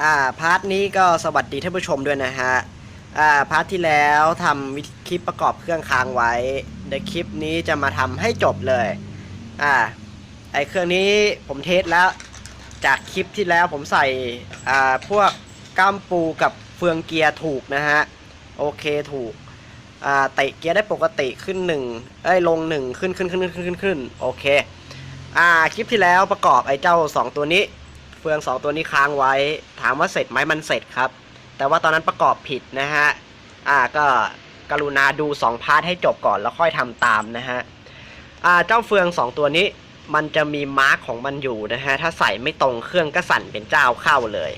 อ่าพาร์ทนี้ก็สวัสดีท่านผู้ชมด้วยนะฮะอ่าพาร์ทที่แล้วทำวิธีคลิปประกอบเครื่องค้างไว้เดี๋ยวคลิปนี้จะมาทำให้จบเลยอ่าไอเครื่องนี้ผมเทสแล้ว จากคลิปที่แล้วผมใส่อ่าพวกก้ามปูกับเฟืองเกียร์ถูกนะฮะโอเคถูกอ่าเตะเกียร์ได้ปกติขึ้นหนึ่งเอ้ยลงหนึ่งขึ้นขึ้นขึ้นขึ้นขึ้นขึ้นโอเคอ่าคลิปที่แล้วประกอบไอเจ้าสองตัวนี้ เฟืองสองตัวนี้ค้างไว้ ถามว่าเสร็จไหมมันเสร็จครับ แต่ว่าตอนนั้นประกอบผิดนะฮะ อ่าก็กรุณาดู 2 พาร์ทให้จบก่อนแล้วค่อยทำตามนะฮะ อ่าเจ้าเฟือง 2 ตัวนี้มันจะมีมาร์กของมันอยู่นะฮะ ถ้าใส่ไม่ตรงเครื่องก็สั่นเป็นเจ้าเข้าเลย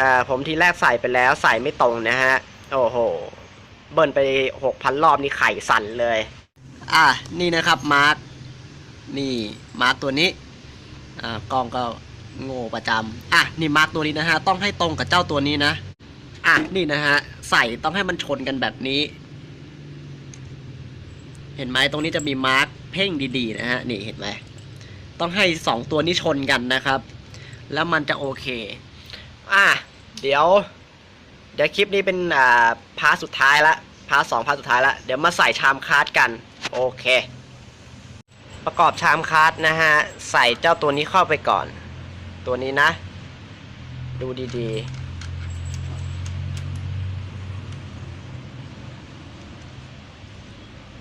อ่าผมทีแรกใส่ไปแล้วใส่ไม่ตรงนะฮะ โอ้โห เบิ้ลไป 6,000 รอบนี่ไข่สั่นเลย อ่านี่นะครับมาร์กนี่มาร์กตัวนี้อ่ากล้องก็ โง่ประจำอะนี่มาร์กตัวนี้นะฮะ ต้องให้ตรงกับเจ้าตัวนี้นะ อะนี่นะฮะ ใส่ต้องให้มันชนกันแบบนี้ เห็นไหมตรงนี้จะมีมาร์กเพ่งดีๆนะฮะ นี่เห็นไหมต้องให้สองตัวนี้ชนกันนะครับ แล้วมันจะโอเค อะเดี๋ยว เดี๋ยวคลิปนี้เป็นอ่าพาร์ทสุดท้ายละพาร์ทสองพาร์ทสุดท้ายละเดี๋ยวมาใส่ชามคาร์ดกัน โอเค ประกอบชามคาร์ดนะฮะ ใส่เจ้าตัวนี้เข้าไปก่อน ตัวนี้นะ ดูดีๆ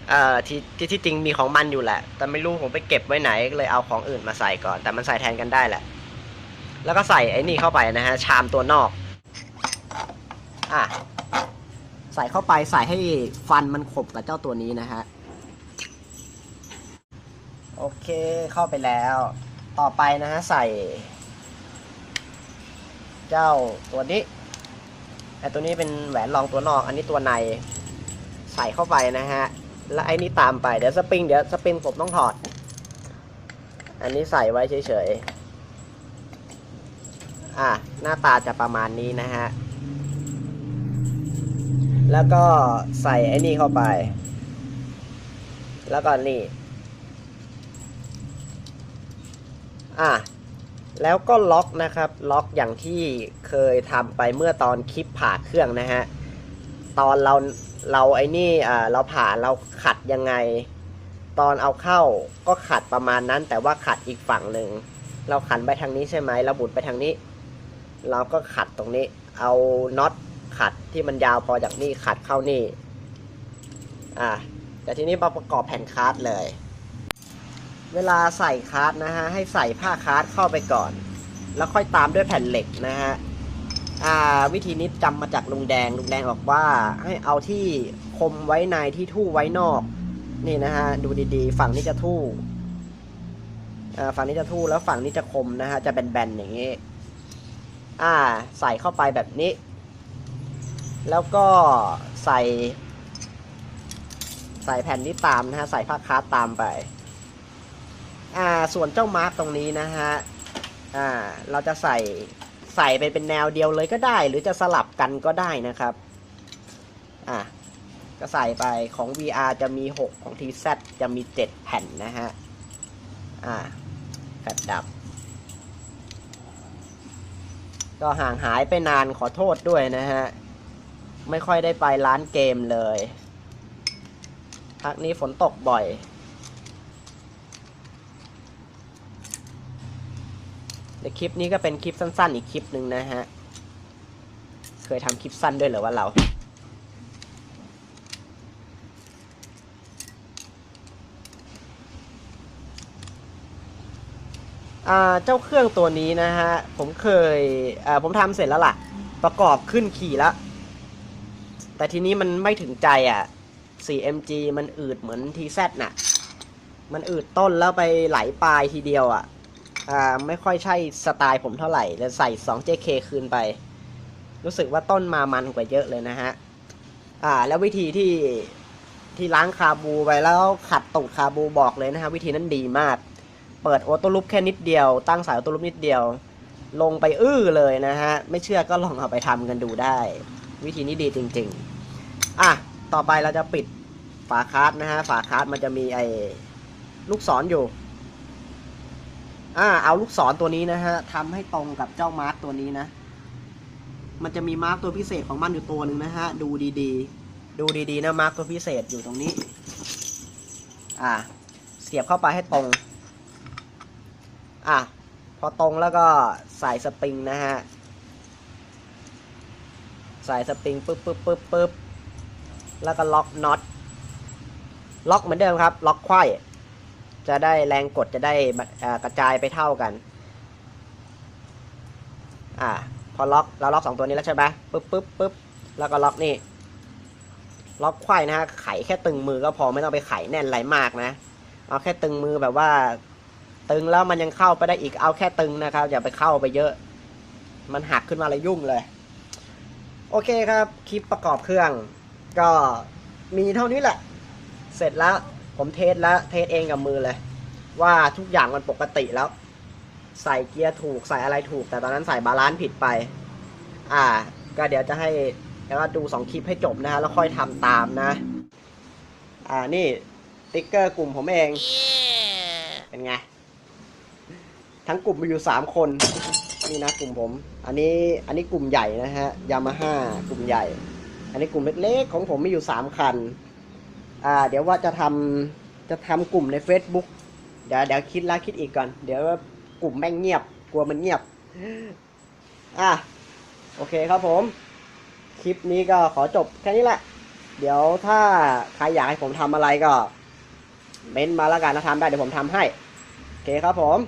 เอ่อที่ที่ที่จริงมีของมันอยู่แหละ แต่ไม่รู้ผมไปเก็บไว้ไหนก็เลยเอาของอื่นมาใส่ก่อน แต่มันใส่แทนกันได้แหละ แล้วก็ใส่ไอ้นี่เข้าไปนะฮะ ชามตัวนอก อะ ใส่เข้าไปใส่ให้ฟันมันขบกับเจ้าตัวนี้นะฮะโอเคเข้าไปแล้ว ต่อไปนะฮะใส่ เจ้าตัวนี้ไอตัวนี้เป็นแหวนรองตัวนอก อันนี้ตัวในใส่เข้าไปนะฮะ แล้วไอ้นี่ตามไปเดี๋ยวสปริงเดี๋ยวสปริงผมต้องถอด อันนี้ใส่ไว้เฉยๆ อะหน้าตาจะประมาณนี้นะฮะ แล้วก็ใส่ไอ้นี่เข้าไป แล้วก็นี่ อะ แล้วก็ล็อกนะครับล็อกอย่างที่เคยทำไปเมื่อตอนคลิปผ่าเครื่องนะฮะตอนเราเราไอ้นี่อ่าเราผ่าเราขัดยังไง ตอนเอาเข้าก็ขัดประมาณนั้น แต่ว่าขัดอีกฝั่งหนึ่งเราขันไปทางนี้ใช่ไหมเราบุดไปทางนี้ เราก็ขัดตรงนี้ เอาน็อตขัดที่มันยาวพอจากนี่ขัดเข้านี่อะแต่ทีนี้มาประกอบแผ่นคาร์ดเลย เวลาใส่คาร์ดนะฮะให้ใส่ผ้าคาร์ดเข้าไปก่อน แล้วค่อยตามด้วยแผ่นเหล็กนะฮะวิธีนี้จำมาจากลุงแดงลุงแดงบอกว่าให้เอาที่คมไว้ในที่ทู่ไว้นอก นี่นะฮะดูดีๆ ฝั่งนี้จะทู่ฝั่งนี้จะทู่แล้วฝั่งนี้จะคมนะฮะจะแบนๆอย่างนี้อ่าใส่เข้าไปแบบนี้ แล้วก็ใส่ ใส่แผ่นนี้ตามนะฮะใส่ผ้าคาร์ดตามไป อ่าส่วนเจ้ามาร์กตรงนี้นะฮะอ่าเราจะใส่ใส่ไปเป็นแนวเดียวเลยก็ได้ หรือจะสลับกันก็ได้นะครับอ่าก็ใส่ไปของ VR จะมี 6 ของ TZ จะมี 7 แผ่นนะฮะอ่าแฟลชดับ ก็ห่างหายไปนานขอโทษด้วยนะฮะ ไม่ค่อยได้ไปร้านเกมเลยพักนี้ฝนตกบ่อย เดี๋ยวคลิปนี้ก็เป็นคลิปสั้น ๆ อีกคลิปหนึ่งนะฮะ เคยทำคลิปสั้นด้วยเหรอว่าเราอ่าเจ้าเครื่องตัวนี้นะฮะ ผมเคยอ่าผมทำเสร็จแล้วล่ะ ประกอบขึ้นขี่แล้ว แต่ทีนี้มันไม่ถึงใจอะ 4MG มันอืดเหมือน TZ น่ะ มันอืดต้นแล้วไปไหลปลายทีเดียวอะ อ่าไม่ค่อยใช่สไตล์ผมเท่าไหร่เลยใส่ 2JK คืนไป รู้สึกว่าต้นมามันกว่าเยอะเลยนะฮะอ่าแล้ววิธีที่ที่ล้างคาบูไปแล้วขัดตูดคาบูบอกเลยนะฮะวิธีนั้นดีมาก เปิดออโต้ลูปแค่นิดเดียว ตั้งสายออโต้ลูปนิดเดียว ลงไปอื้อเลยนะฮะ ไม่เชื่อก็ลองเอาไปทำกันดูได้ วิธีนี้ดีจริง ๆ อะ ต่อไปเราจะปิดฝาคาร์ดนะฮะ ฝาคาร์ดมันจะมีไอ้ลูกศรออยู่ อ่าเอาลูกศรตัวนี้นะฮะทำให้ตรงกับเจ้ามาร์กตัวนี้นะ มันจะมีมาร์กตัวพิเศษของมันอยู่ตัวหนึ่งนะฮะ ดูดีๆ ดูดีๆนะมาร์กตัวพิเศษอยู่ตรงนี้ อ่า เสียบเข้าไปให้ตรง อะพอตรงแล้วก็ใส่สปริงนะฮะ ใส่สปริงปึ๊บปึ๊บปึ๊บปึ๊บแล้วก็ล็อกน็อต ล็อกเหมือนเดิมครับ ล็อกไขว้ จะได้แรงกดจะได้กระจายไปเท่ากัน อ่า พอล็อกเราล็อกสองตัวนี้แล้วใช่ไหมปึ๊บปึ๊บปึ๊บแล้วก็ล็อกนี่ ล็อกไขว้นะฮะ ไขแค่ตึงมือก็พอไม่ต้องไปไขแน่นอะไรมากนะ เอาแค่ตึงมือแบบว่า ตึงแล้วมันยังเข้าไปได้อีก เอาแค่ตึงนะครับ อย่าไปเข้าไปเยอะ มันหักขึ้นมาเลยยุ่งเลย โอเคครับ คลิปประกอบเครื่อง ก็มีเท่านี้แหละ เสร็จแล้ว ผมเทสแล้วเทสเองกับมือเลย ว่าทุกอย่างมันปกติแล้ว ใส่เกียร์ถูกใส่อะไรถูก แต่ตอนนั้นใส่บาลานซ์ผิดไป อ่า ก็เดี๋ยวจะให้แล้วก็ดูสองคลิปให้จบนะฮะแล้วค่อยทำตามนะ อ่านี่ติ๊กเกอร์กลุ่มผมเอง เป็นไง ทั้งกลุ่มมีอยู่สามคน นี่นะกลุ่มผม อันนี้อันนี้กลุ่มใหญ่นะฮะยามาฮ่ากลุ่มใหญ่ อันนี้กลุ่มเล็กๆของผมมีอยู่สามคัน อ่า เดี๋ยวว่าจะทำจะทำกลุ่มใน Facebook เดี๋ยวเดี๋ยวคิดล้วคิดอีกก่อน เดี๋ยวกลุ่มแม่งเงียบ กลัวมันเงียบ อะ โอเคครับผม คลิปนี้ก็ขอจบแค่นี้แหละ เดี๋ยวถ้าใครอยากให้ผมทำอะไรก็เม้นมาแล้วกันนะทำได้เดี๋ยวผมทำให้ โอเคครับผม